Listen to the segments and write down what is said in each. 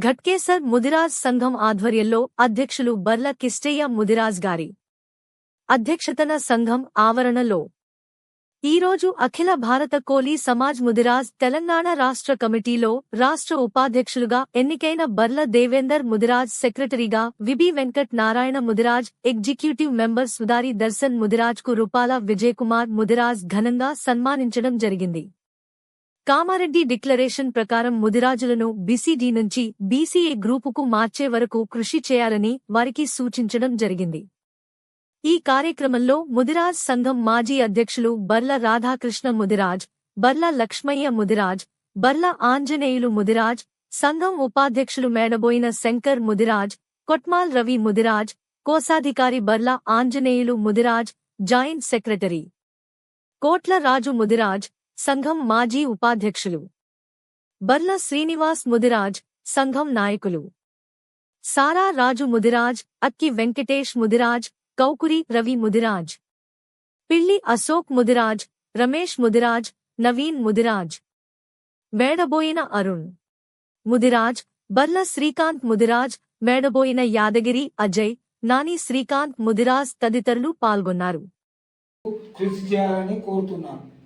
ఘట్కేసర్ ముదిరాజ్ సంఘం ఆధ్వర్యంలో అధ్యక్షులు బర్ల కిష్టయ్య ముదిరాజ్ గారి అధ్యక్షతన సంఘం ఆవరణలో ఈరోజు అఖిల భారత కోలీ సమాజ్ ముదిరాజ్ తెలంగాణ రాష్ట్ర కమిటీలో రాష్ట్ర ఉపాధ్యక్షులుగా ఎన్నికైన బర్ల దేవేందర్ ముదిరాజ్ సెక్రటరీగా VB Venkat Narayana Mudiraj executive member Sudari Darshan ముదిరాజ్కు Rupala Vijayakumar Mudiraj ఘనంగా సన్మానించడం జరిగింది. కామారెడ్డి డిక్లరేషన్ ప్రకారం ముదిరాజులను బీసీడీ నుంచి బీసీఏ గ్రూపుకు మార్చే వరకు కృషి చేయాలని వారికి సూచించడం జరిగింది. ఈ కార్యక్రమంలో ముదిరాజ్ సంఘం మాజీ అధ్యక్షులు బర్ల రాధాకృష్ణ ముదిరాజ్ బర్ల లక్ష్మయ్య ముదిరాజ్ బర్ల ఆంజనేయులు ముదిరాజ్ సంఘం ఉపాధ్యక్షులు మేడబోయిన శంకర్ ముదిరాజ్ కొట్మాల్ రవి ముదిరాజ్ కోశాధికారి బర్ల ఆంజనేయులు ముదిరాజ్ జాయింట్ సెక్రటరీ కోట్ల రాజు ముదిరాజ్ సంఘం మాజీ ఉపాధ్యక్షులు. బర్ల శ్రీనివాస్ ముదిరాజ్ సంఘం నాయకులు. సారా రాజు ముదిరాజ్ అక్కి వెంకటేష్ ముదిరాజ్ కౌకురి రవి ముదిరాజ్. పిల్లి అశోక్ ముదిరాజ్ రమేష్ ముదిరాజ్ నవీన్ ముదిరాజ్. మేడబోయిన అరుణ్. ముదిరాజ్ బర్ల శ్రీకాంత్ ముదిరాజ్ మేడబోయిన యాదగిరి అజయ్ నాని శ్రీకాంత్ ముదిరాజ్ తదితరులు పాల్గొన్నారు. కృషి చేయాలని కోరుతున్నాను.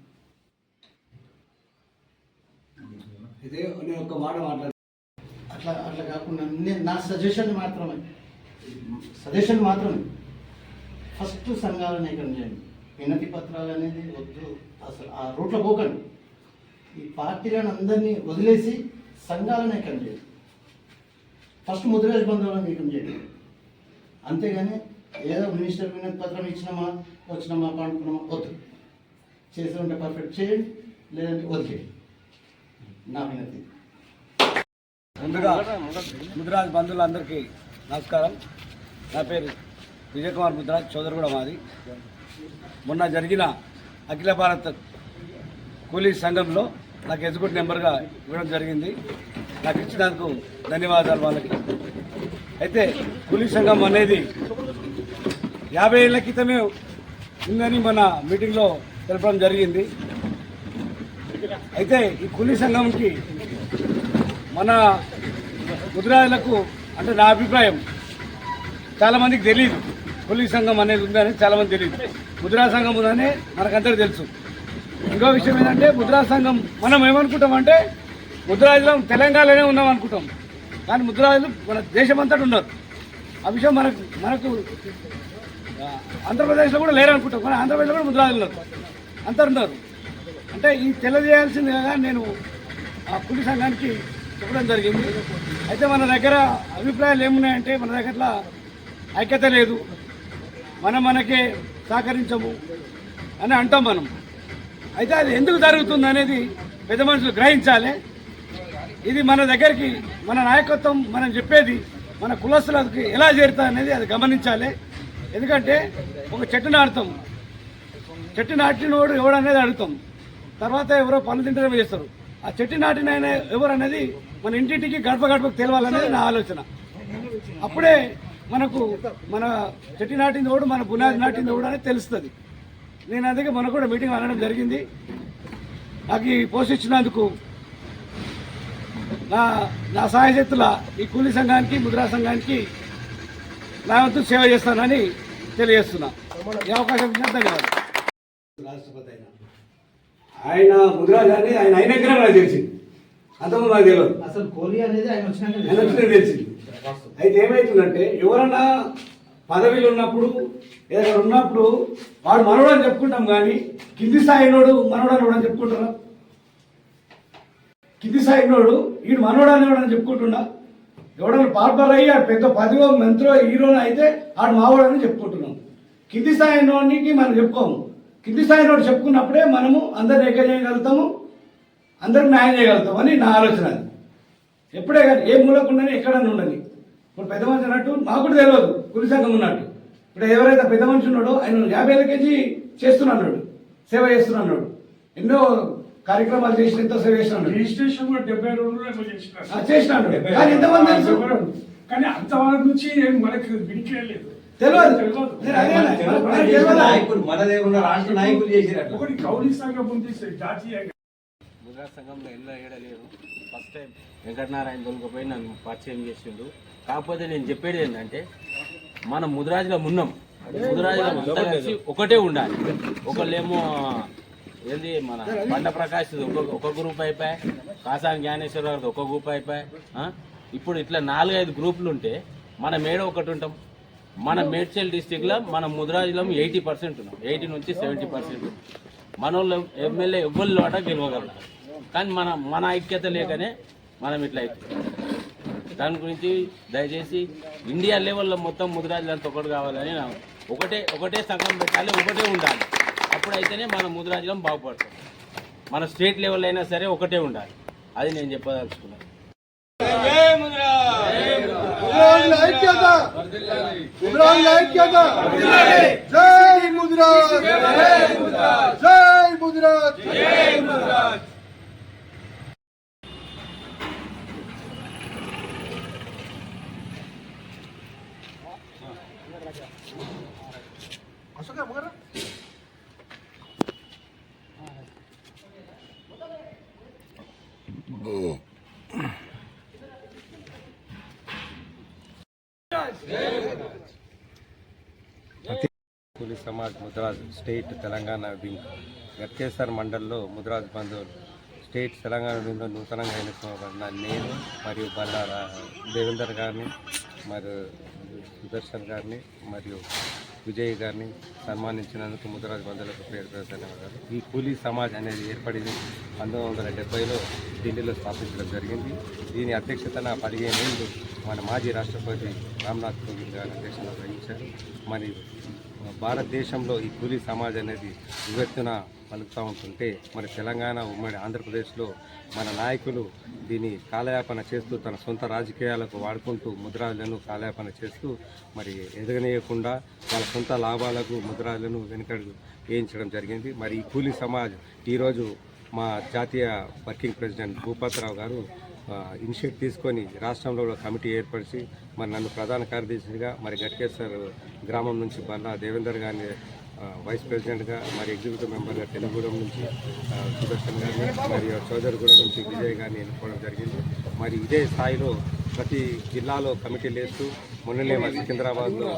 ఇదే నేను ఒక మాట మాట్లాడు. అట్లా అట్లా కాకుండా నేను నా సజెషన్ మాత్రమే. సజెషన్ మాత్రమే. ఫస్ట్ సంఘాలను ఇక్కడ చేయండి వినతి పత్రాలు అనేది వద్దు. అసలు ఆ రూట్లో పోకండి. ఈ పార్టీలను అందరినీ వదిలేసి సంఘాలను ఎక్కడ చేయండి ఫస్ట్ ముద్రాజ్ బంధువులను ఏకం చేయండి అంతేగాని ఏదో మినిస్టర్ వినతి పత్రం ఇచ్చినామా వచ్చినామా పండుకున్నామా వద్దు. చేసి ఉంటే పర్ఫెక్ట్ చేయండి లేదంటే వదిలేయండి. నా వినతి. ముందుగా ముద్రాజ్ బంధువులందరికీ నమస్కారం. నా పేరు విజయకుమార్ ముద్రాజ్ చౌదరి కూడా మాది. మొన్న జరిగిన అఖిల భారత్ కూలీ సంఘంలో నాకు ఎగ్జిక్యూటివ్ నెంబర్గా ఇవ్వడం జరిగింది. నాకు ఇచ్చినందుకు ధన్యవాదాలు వాళ్ళకి. అయితే కూలీ సంఘం అనేది యాభై ఏళ్ళ క్రితమే ఉందని మన మీటింగ్లో తెలపడం జరిగింది. అయితే ఈ కూలీ సంఘంకి మన ముద్రాలకు అంటే నా అభిప్రాయం చాలామందికి తెలియదు కూలీ సంఘం అనేది ఉందని చాలామంది తెలియదు ముద్రా సంఘం ఉందని మనకందరికీ తెలుసు. ఇంకో విషయం ఏంటంటే ముద్రా సంఘం మనం ఏమనుకుంటామంటే ముద్రాజులం తెలంగాణలోనే ఉన్నాం అనుకుంటాం. కానీ ముద్రాజులు మన దేశమంతటా ఉన్నారు ఆ విషయం మనకు మనకు ఆంధ్రప్రదేశ్లో కూడా లేరనుకుంటాం. కానీ ఆంధ్రప్రదేశ్లో కూడా ముద్రాజులు ఉన్నారు అంతా ఉన్నారు అంటే ఈ తెలియజేయాల్సిందిగా నేను ఆ కులి సంఘానికి చెప్పడం జరిగింది. అయితే మన దగ్గర అభిప్రాయాలు ఏమున్నాయంటే మన దగ్గర ఐక్యత లేదు. మనం మనకే సహకరించము అని అంటాం మనం. అయితే అది ఎందుకు జరుగుతుంది అనేది పెద్ద మనుషులు గ్రహించాలి. ఇది మన దగ్గరికి మన నాయకత్వం మనం చెప్పేది మన కులస్తులకి ఎలా చేరుతా అనేది అది గమనించాలి. ఎందుకంటే ఒక చెట్టు నాటుతాం చెట్టు నాటినోడు ఎవడనేది అడుగుతాం. తర్వాత ఎవరో పనులు తింటే చేస్తారు. ఆ చెట్టు నాటిన ఆయన ఎవరు అనేది మన ఇంటింటికి గడప గడపకు తెలవాలనేది నా ఆలోచన. అప్పుడే మనకు మన చెట్టు నాటింది ఎవడు మన బునాది నాటింది కూడా అనేది తెలుస్తుంది. నేను అందుకే మన కూడా మీటింగ్ అనడం జరిగింది. నాకు ఈ పోషించినందుకు నా నా సహాయశక్తుల ఈ కూలీ సంఘానికి ముద్రా సంఘానికి నా వంతు సేవ చేస్తానని తెలియజేస్తున్నా. ఈ అవకాశం ఇచ్చిన ధన్యవాదాలు. రాష్ట్రపతి అయినా. ఆయన ముద్రాజ్ అని ఆయన అయినాకనే నాకు తెలిసింది? అంతకుముందు నాకు తెలియదు. అసలు కోహ్లీ అనేది ఆయన వచ్చినాక ఆయన వచ్చినా తెలిసింది. అయితే ఏమవుతుందంటే ఎవరన్నా పదవిలో ఉన్నప్పుడు ఏదైనా ఉన్నప్పుడు వాడు మనవడు అని చెప్పుకుంటాం కానీ కింది స్థాయినోడు మనవడు అని అని చెప్పుకుంటారా? కింది స్థాయినోడు వీడు మనవడు అనేవాడు అని చెప్పుకుంటున్నా? ఎవడన్నా పార్పర్ అయ్యి ఆడు పెద్ద పదివో మంత్రో హీరోనో అయితే ఆడు మావాడు అని చెప్పుకుంటున్నాం. కింది స్థాయినోడికి మనం చెప్పుకోము. కింది స్థాయినోడు చెప్పుకున్నప్పుడే మనము అందరిని ఏక చేయగలుగుతాము అందరికి న్యాయం చేయగలుగుతాం అని నా ఆలోచన అది. ఎప్పుడే కానీ ఏ మూలకుండానే ఎక్కడన్నా ఉండని ఇప్పుడు పెద్ద మనిషి అన్నట్టు మాకు కూడా తెలియదు కులి సంఘం ఉన్నట్టు. ఇప్పుడు ఎవరైతే పెద్ద మనిషి ఉన్నాడో ఆయన యాభై ఏళ్ళ కేజీ చేస్తున్నాడు సేవ చేస్తున్నాడు ఎన్నో కార్యక్రమాలు చేసిన ఎంతో సేవ చేస్తున్నాడు రిజిస్ట్రేషన్ కూడా డెబ్బై. ఆ, చేసినాడు కానీ ఎంతమంది తెలుసు? కానీ అంతవరకు నుంచి మనకి తెలియదు నాయకులు మనదే ఉన్న రాష్ట్ర నాయకులు చేసిరు అట్లా. ఒకటి గౌరీ సంఘం ఉంది జాతీయ ముద్రా సంఘంలో ఎన్నో ఏడ లేదు ఫస్ట్ టైం వెంకటనారాయణ దొరికిపోయి నన్ను పరిచయం చేసిండు. కాకపోతే నేను చెప్పేది ఏంటంటే మనం ముదిరాజులో ఉన్నాం. ముదిరాజులో అంతా కలిసి ఒకటే ఉండాలి. ఒకళ్ళేమో ఏంది మన బండ ప్రకాష్ ఒక ఒక గ్రూప్ అయిపోయి కాసాని జ్ఞానేశ్వర గారిది ఒక గ్రూప్ అయిపోయి? ఇప్పుడు ఇట్లా నాలుగైదు గ్రూపులు ఉంటే మన మేడ ఒకటి ఉంటాం. మన మేడ్చల్ డిస్టిక్లో మన ముదిరాజులం ఎయిటీ పర్సెంట్ ఉన్నాం. ఎయిటీ నుంచి సెవెంటీ పర్సెంట్. మన వాళ్ళు ఎమ్మెల్యే ఎవ్వరు ఆట గెలవగలరు. కానీ మన మన ఐక్యత లేకనే మనం ఇట్లా అవుతుంది దాని గురించి దయచేసి ఇండియా లెవెల్లో మొత్తం ముదిరాజులంతా ఒకటి కావాలని ఒకటే ఒకటే సంఘం పెట్టాలి ఒకటే ఉండాలి. అప్పుడైతేనే మన ముదిరాజులం బాగుపడతాం మన స్టేట్ లెవెల్ అయినా సరే ఒకటే ఉండాలి. అది నేను చెప్పదలుచుకున్నాను. జై ముదిరాజ్ జై ముదిరాజ్ కూలీ సమాజ్ ముద్రాజ్ స్టేట్ తెలంగాణ వింగ్. గట్కేశ్వర్ మండల్లో ముద్రాజ్ బంధువులు. స్టేట్ తెలంగాణ వింగ్లో నూతనంగా ఎన్నుకోబడిన నేను మరియు బల్లార దేవేందర్ గారిని మరియు సుదర్శన్ గారిని మరియు విజయ్ గారిని సన్మానించినందుకు ముద్రాజ్ బంధువులకు పేరు పేరు ధన్యవాదాలు. ఈ కూలీ సమాజ్ అనేది ఏర్పడింది పంతొమ్మిది వందల డెబ్బైలో ఢిల్లీలో స్థాపించడం జరిగింది. దీని అధ్యక్షతన పదిహేను ఏళ్ళు మన మాజీ రాష్ట్రపతి రామ్నాథ్ కోవింద్ గారు అధ్యక్షత వహించారు. మరి భారతదేశంలో ఈ కూలీ సమాజ్ అనేది వివెత్తున పలుకుతూ ఉంటుంటే మరి తెలంగాణ ఉమ్మడి ఆంధ్రప్రదేశ్లో మన నాయకులు దీన్ని కాలయాపన చేస్తూ తన సొంత రాజకీయాలకు వాడుకుంటూ ముద్రాలను కాలయాపన చేస్తూ మరి ఎదగనీయకుండా వాళ్ళ సొంత లాభాలకు ముద్రాలను వెనుకడు వేయించడం జరిగింది. మరి ఈ కూలీ సమాజ్ ఈరోజు మా జాతీయ వర్కింగ్ ప్రెసిడెంట్ భూపతిరావు గారు ఇనిషియేట్ తీసుకొని రాష్ట్రంలో కమిటీ ఏర్పరిచి మరి నన్ను ప్రధాన కార్యదర్శిగా మరి గట్కేశ్వర్ గ్రామం నుంచి బల్లా దేవేందర్ గారిని వైస్ ప్రెసిడెంట్గా మరి ఎగ్జిక్యూటివ్ మెంబర్గా తెలుగుగూడెం నుంచి సుదర్శన్ గారిని మరియు చౌదరిగూడెం నుంచి విజయ్ గారిని ఎన్నుకోవడం జరిగింది. మరి ఇదే స్థాయిలో ప్రతి జిల్లాలో కమిటీలు వేస్తూ మొన్ననే మా సికింద్రాబాద్లో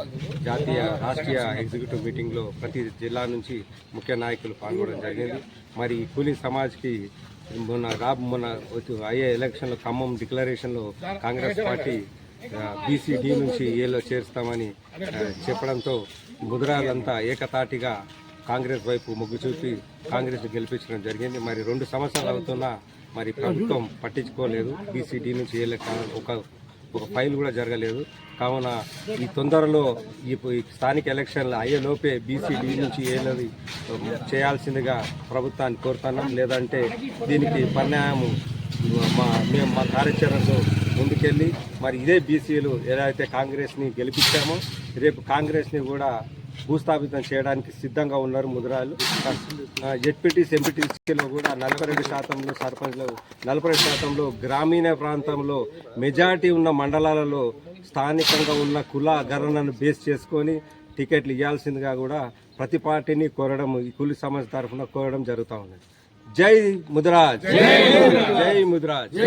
జాతీయ రాష్ట్రీయ ఎగ్జిక్యూటివ్ మీటింగ్లో ప్రతి జిల్లా నుంచి ముఖ్య నాయకులు పాల్గొనడం జరిగింది. మరి ఈ కూలీ సమాజ్కి మొన్న రాబ్ మొన్న అయ్యే ఎలక్షన్లో ఖమ్మం డిక్లరేషన్లో కాంగ్రెస్ పార్టీ బీసీడీ నుంచి ఏలో చేరుస్తామని చెప్పడంతో ముదిరాలంతా ఏకతాటిగా కాంగ్రెస్ వైపు మొగ్గు చూపి కాంగ్రెస్ గెలిపించడం జరిగింది. మరి రెండు సంవత్సరాలు అవుతున్నా మరి ప్రభుత్వం పట్టించుకోలేదు. బీసీడీ నుంచి ఏళ్ళ ఒక ఒక ఫైల్ కూడా జరగలేదు. కావున ఈ తొందరలో ఈ స్థానిక ఎలక్షన్లు అయ్యేలోపే బీసీ బీసీడీ నుంచి ఏలది చేయాల్సిందిగా ప్రభుత్వాన్ని కోరుతున్నాం. లేదంటే దీనికి పర్యాయము మా మేము మా కార్యాచరణతో ముందుకెళ్ళి మరి ఇదే బీసీలు ఎలా అయితే కాంగ్రెస్ని గెలిపించామో రేపు కాంగ్రెస్ని కూడా భూస్థాపితం చేయడానికి సిద్ధంగా ఉన్నారు ముదిరాలు. జెడ్పీటీస్ ఎంపీటీసీలో కూడా నలభై రెండు శాతంలో సర్పంచ్లో నలభై రెండు శాతంలో గ్రామీణ ప్రాంతంలో మెజారిటీ ఉన్న మండలాలలో స్థానికంగా ఉన్న కుల గణనను బేస్ చేసుకొని టికెట్లు ఇవ్వాల్సిందిగా కూడా ప్రతి పార్టీని కోరడం ఈ కూలి సమాజ్ తరఫున కోరడం జరుగుతూ ఉన్నది. జై ముదిరాజ్. జై ముదిరాజ్.